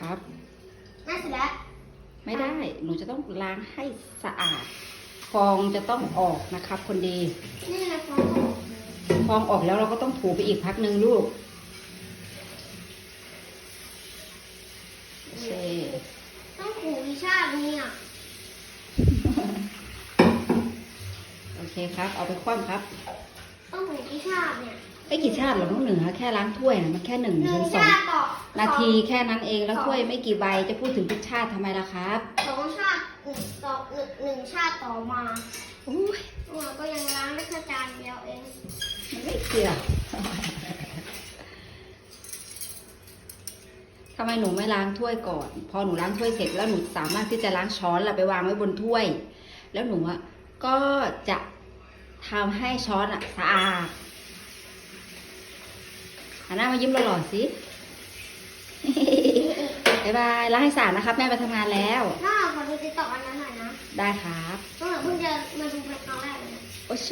ครับน่าเสร็จแล้วไม่ได้ หนูจะต้องล้างให้สะอาด ฟองจะต้องออกนะครับ คนดี นี่นะฟองออกฟองออกแล้วเราก็ต้องถูไปอีกพักหนึ่งลูกโอเคต้องขู่วิชาตินี้อะโอเคครับ เอาไปคว่ำครับ ต้องขู่วิชาติเนี่ย ไม่กี่ชาติหรอกน้องเหนือแค่ล้างถ้วยนะมันแค่หนึ่งหนึ่ถึงงสองชาติต่อนาทีแค่นั้นเองแล้วถ้วยไม่กี่ใบจะพูดถึงทุกชาติทำไมล่ะครับสองชาติหนึ่งต่อหนึ่งหนึ่งชาติต่อมาอุ้ยเราก็ยังล้างได้แค่จานเดียวเอง มันไม่เกี่ยวทำไมหนูไม่ล้างถ้วยก่อน พอหนูล้างถ้วยเสร็จแล้วหนูสามารถที่จะล้างช้อนแล้วไปวางไว้บนถ้วย แล้วหนูอะก็จะทำให้ช้อนอะสะอาด หันหน้ามายิ้มหล่อๆสิบ๊ายบายล้างให้สะอาดนะครับ แม่ไปทำงานแล้วถ้าขอดูติดต่ออันนั้นหน่อยนะได้ครับเพราะเราเพิ่งจะมาดูเป็นครั้งแรกเลยนะโอเค